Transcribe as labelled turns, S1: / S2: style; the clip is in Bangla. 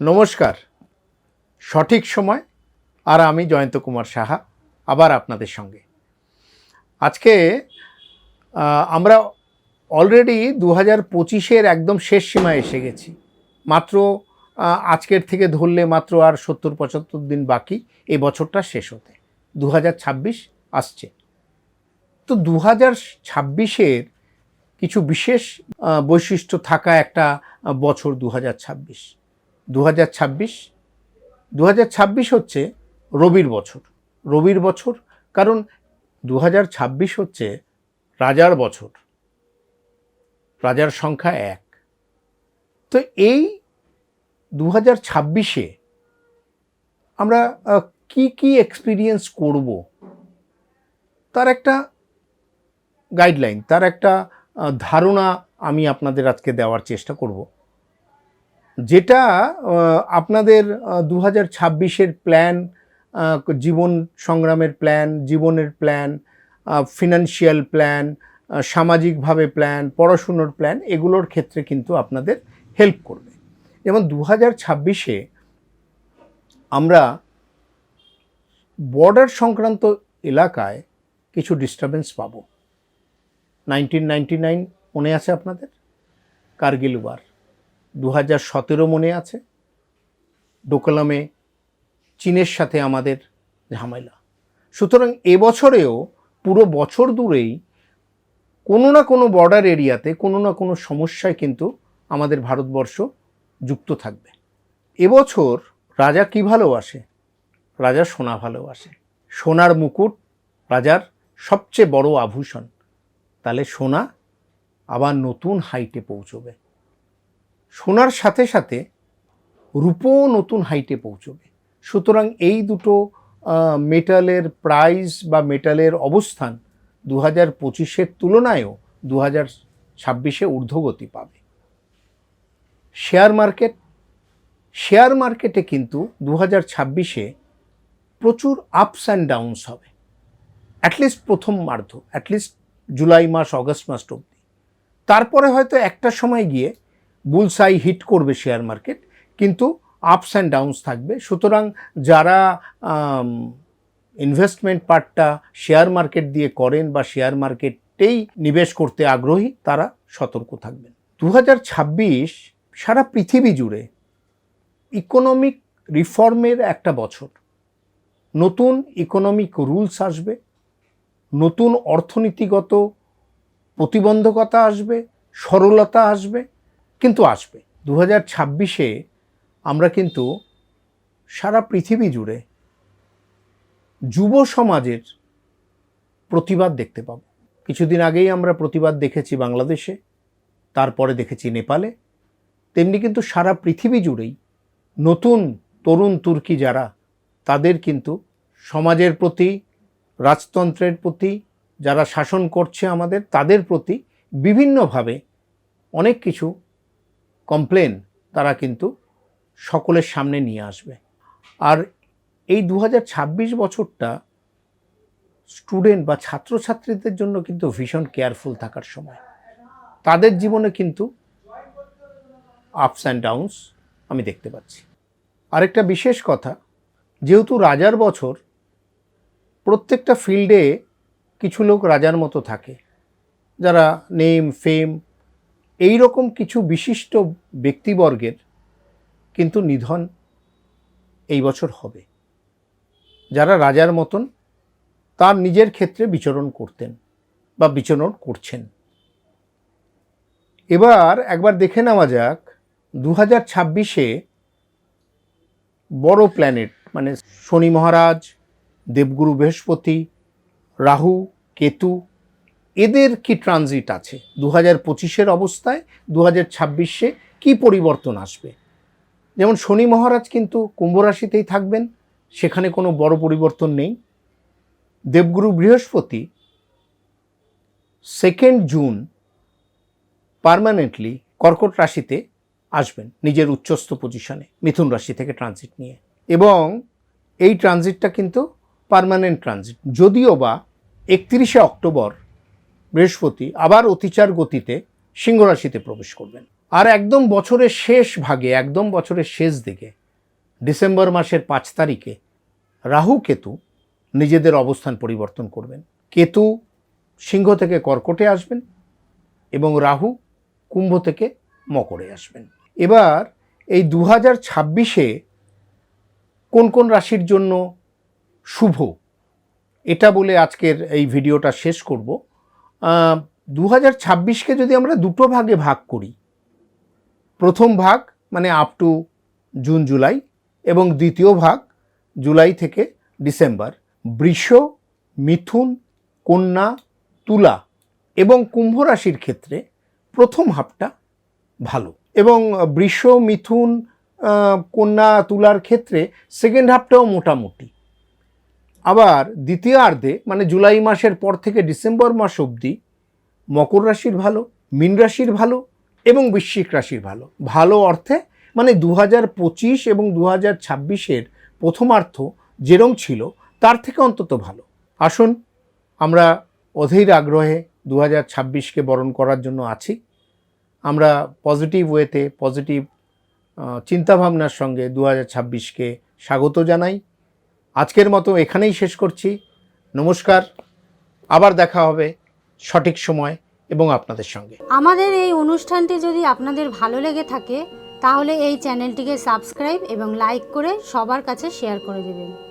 S1: নমস্কার। সঠিক সময় আর আমি জয়ন্ত কুমার সাহা, আবার আপনাদের সঙ্গে। আজকে আমরা অলরেডি দু হাজার পঁচিশের একদম শেষ সীমায় এসে গেছি। মাত্র আজকের থেকে ধরলে মাত্র আর সত্তর পঁচাত্তর দিন বাকি এই বছরটা শেষ হতে। দু হাজার ছাব্বিশ আসছে। তো দু হাজার ছাব্বিশের কিছু বিশেষ বৈশিষ্ট্য থাকা একটা বছর দু হাজার ছাব্বিশ। দু হাজার ছাব্বিশ দু হাজার ছাব্বিশ হচ্ছে রবির বছর রবির বছর, কারণ দু হাজার ছাব্বিশ হচ্ছে রাজার বছর, রাজার সংখ্যা এক। তো এই দু হাজার ছাব্বিশে আমরা কি কি এক্সপিরিয়েন্স করব? তার একটা গাইডলাইন তার একটা ধারণা আমি আপনাদের আজকে দেওয়ার চেষ্টা করব। যেটা আপনাদের দু হাজার ছাব্বিশের প্ল্যান জীবন সংগ্রামের প্ল্যান জীবনের প্ল্যান ফিনান্সিয়াল প্ল্যান সামাজিকভাবে প্ল্যান পড়াশুনোর প্ল্যান এগুলোর ক্ষেত্রে কিন্তু আপনাদের হেল্প করবে। যেমন দু হাজার ছাব্বিশে আমরা বর্ডার সংক্রান্ত এলাকায় কিছু ডিস্টারবেন্স পাবো। নাইনটিন নাইনটি নাইন মনে আছে আপনাদের? কার্গিল ওয়ার। দু হাজার সতেরো মনে আছে, ডোকলামে চীনের সাথে আমাদের ঝামেলা। সুতরাং এবছরেও পুরো বছর দূরেই কোনো না কোনো বর্ডার এরিয়াতে, কোনো না কোনো সমস্যায় কিন্তু আমাদের ভারতবর্ষ যুক্ত থাকবে। এবছর রাজা কি ভালোবাসে রাজা সোনা ভালোবাসে সোনার মুকুট রাজার সবচেয়ে বড় আভূষণ। তাহলে সোনা আবার নতুন হাইটে পৌঁছবে। সোনার সাথে সাথে রূপও নতুন হাইটে পৌঁছবে। সুতরাং এই দুটো মেটালের প্রাইস বা মেটালের অবস্থান দু হাজার পঁচিশের তুলনায়ও দু হাজার ছাব্বিশে ঊর্ধ্বগতি পাবে। শেয়ার মার্কেট শেয়ার মার্কেটে কিন্তু দু হাজার ছাব্বিশে প্রচুর আপস অ্যান্ড ডাউনস হবে। অ্যাটলিস্ট প্রথম মার্ধ অ্যাটলিস্ট জুলাই মাস, অগস্ট মাস অবধি। তারপরে হয়তো একটা সময় গিয়ে বুলসাই হিট করবে শেয়ার মার্কেট কিন্তু আপস অ্যান্ড ডাউনস থাকবে। সুতরাং যারা ইনভেস্টমেন্ট পার্টটা শেয়ার মার্কেট দিয়ে করেন বা শেয়ার মার্কেটেই নিবেশ করতে আগ্রহী, তারা সতর্ক থাকবেন। দু হাজার ছাব্বিশ সারা পৃথিবী জুড়ে ইকোনমিক রিফর্মের একটা বছর। নতুন ইকোনমিক রুলস আসবে, নতুন অর্থনীতিগত প্রতিবন্ধকতা আসবে, সরলতা আসবে কিন্তু আসবে। দু হাজার ছাব্বিশে আমরা কিন্তু সারা পৃথিবী জুড়ে যুব সমাজের প্রতিবাদ দেখতে পাব। কিছুদিন আগেই আমরা প্রতিবাদ দেখেছি বাংলাদেশে, তারপরে দেখেছি নেপালে। তেমনি কিন্তু সারা পৃথিবী জুড়েই নতুন তরুণ তুর্কি যারা, তাদের কিন্তু সমাজের প্রতি, রাজতন্ত্রের প্রতি, যারা শাসন করছে আমাদের, তাদের প্রতি বিভিন্নভাবে অনেক কিছু কমপ্লেন তারা কিন্তু সকলের সামনে নিয়ে আসবে। আর এই দু হাজার ছাব্বিশ বছরটা স্টুডেন্ট বা ছাত্রছাত্রীদের জন্য কিন্তু ভীষণ কেয়ারফুল থাকার সময়। তাদের জীবনে কিন্তু আপস অ্যান্ড ডাউনস আমি দেখতে পাচ্ছি। আরেকটা বিশেষ কথা, যেহেতু রাজার বছর, প্রত্যেকটা ফিল্ডে কিছু লোক রাজার মতো থাকে, যারা নেম, ফেম এই রকম কিছু বিশিষ্ট ব্যক্তিবর্গের কিন্তু নিধন এই বছর হবে। যারা রাজার মতন তার নিজের ক্ষেত্রে বিচরণ করতেন বা বিচরণ করছেন। এবার একবার দেখে নেওয়া যাক দু হাজার ছাব্বিশে বড় প্ল্যানেট মানে শনি মহারাজ, দেবগুরু বৃহস্পতি, রাহু, কেতু এদের কি ট্রানজিট আছে? দু হাজার পঁচিশের অবস্থায় দু হাজার ছাব্বিশে কী পরিবর্তন আসবে? যেমন শনি মহারাজ কিন্তু কুম্ভ রাশিতেই থাকবেন, সেখানে কোনো বড় পরিবর্তন নেই। দেবগুরু বৃহস্পতি সেকেন্ড জুন পারমানেন্টলি কর্কট রাশিতে আসবেন, নিজের উচ্চস্থ পজিশনে মিথুন রাশি থেকে ট্রানজিট নিয়ে। এবং এই ট্রানজিটটা কিন্তু পার্মানেন্ট ট্রানজিট যদিও বা একত্রিশে অক্টোবর বৃহস্পতি আবার অতিচার গতিতে সিংহ রাশিতে প্রবেশ করবেন। আর একদম বছরের শেষ ভাগে, একদম বছরের শেষ দিকে, ডিসেম্বর মাসের পাঁচ তারিখে রাহু কেতু নিজেদের অবস্থান পরিবর্তন করবেন। কেতু সিংহ থেকে কর্কটে আসবেন এবং রাহু কুম্ভ থেকে মকরে আসবেন। এবার এই দু হাজার ছাব্বিশে কোন কোন রাশির জন্য শুভ? এটা বলে আজকের এই ভিডিওটা শেষ করব। দু হাজার ছাব্বিশকে যদি আমরা দুটো ভাগে ভাগ করি, প্রথম ভাগ মানে আপ টু জুন জুলাই এবং দ্বিতীয় ভাগ জুলাই থেকে ডিসেম্বর বৃষ, মিথুন, কন্যা, তুলা এবং কুম্ভ রাশির ক্ষেত্রে প্রথম হাফটা ভালো এবং বৃষ, মিথুন কন্যা, তুলার ক্ষেত্রে সেকেন্ড হাফটাও মোটামুটি। আবার দ্বিতীয়ার্ধে মানে জুলাই মাসের পর থেকে ডিসেম্বর মাস অবধি মকর রাশির ভালো, মীন রাশির ভালো এবং বৃশ্চিক রাশির ভালো। ভালো অর্থে মানে দু পঁচিশ এবং দু হাজার ছাব্বিশের প্রথমার্থ যেরম ছিল, তার থেকে অন্তত ভালো। আসুন, আমরা অধীর আগ্রহে দু হাজার ছাব্বিশকে বরণ করার জন্য আছি। আমরা পজিটিভ ওয়েতে পজিটিভ চিন্তাভাবনার সঙ্গে দু হাজার ছাব্বিশকে স্বাগত জানাই। আজকের মতো এখানেই শেষ করছি। নমস্কার। আবার দেখা হবে সঠিক সময় এবং আপনাদের সঙ্গে।
S2: আমাদের এই অনুষ্ঠানটি যদি আপনাদের ভালো লেগে থাকে, তাহলে এই চ্যানেলটিকে সাবস্ক্রাইব এবং লাইক করে সবার কাছে শেয়ার করে দেবেন।